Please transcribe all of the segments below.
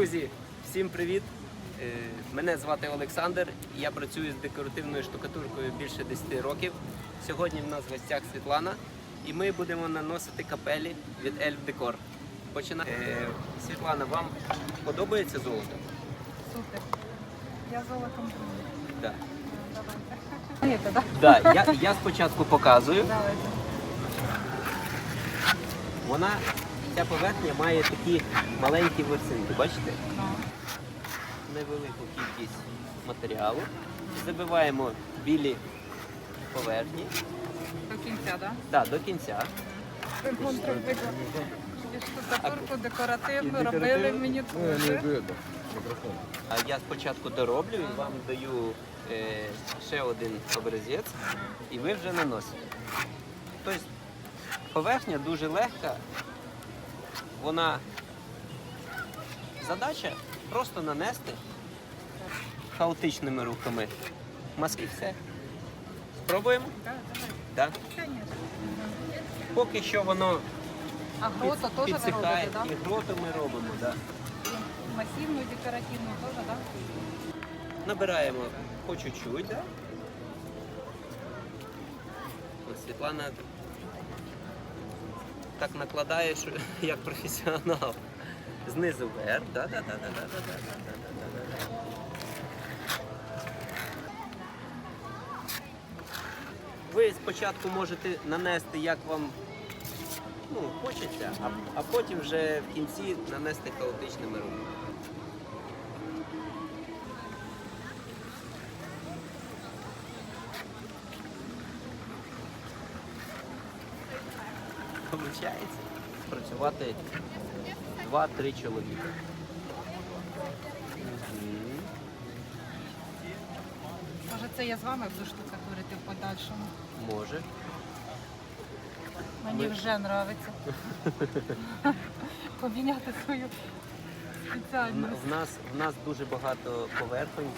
Друзі, всім привіт! Е, Мене звати Олександр. Я працюю з декоративною штукатуркою більше 10 років. Сьогодні в нас в гостях Світлана, і ми будемо наносити капелі від Ельф Декор. Починаємо. Е, Світлана, вам подобається золото? Супер. Я золотом. Давайте. Да, да? я, я спочатку показую. Давайте. Вона, ця поверхня має такі маленькі ворсинки, бачите? Невелику кількість матеріалу. Забиваємо білі поверхні. До кінця, да? Да, до кінця. Штукатурку декоративну робили мені микрофон. А я спочатку дороблю і вам даю е, ще один образець, і ви вже наносите. Тобто поверхня дуже легка. Вона задача просто нанести хаотичними рухами маски. Все. Спробуємо? Да, Так. давай. Конечно. Поки що воно А грота під- теж ви робите, да? І гроту ми робимо. Да. Масивну, декоративну теж, да? Набираємо по чуть-чуть, да? Світлана так накладає, що як професіонал. Знизу вверх. Да, да, да, да, да, да, да, да, да. Ви спочатку можете нанести, як вам ну, хочеться, а, а потім вже в кінці нанести хаотичними руками. Получається працювати 2-3 чоловіка. Може це я з вами буду штукатурити в подальшому. Може. Мені вже подобається. Поміняти свою В, спеціальність. в нас, в нас дуже багато поверхонь.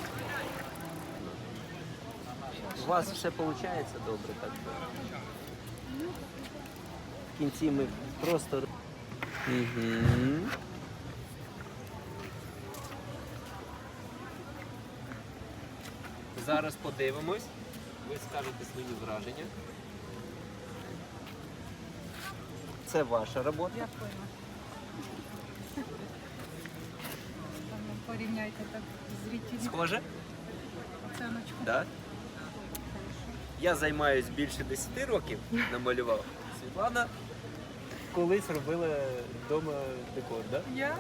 У вас все виходить добре, так що. Кінці ми просто. Угу. Зараз подивимось. Ви скажете свої враження. Це ваша робота. Там Порівняйте так з зрителі. Схоже? Оціночку. Так. Я займаюсь більше 10 років, намалював. Світлана колись робила вдома декор, так? Я?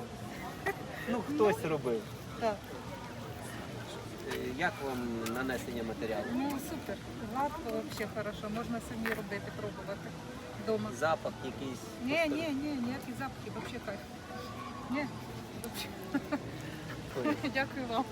Ну, хтось робив. Так. Е, Як вам нанесення матеріалу? Ну супер. Гладко взагалі хорошо. Можна самі робити, пробувати вдома. Запах якийсь. Ні, ні, ні, ніякі запахи, взагалі кайф. Ні, взагалі. Дякую вам.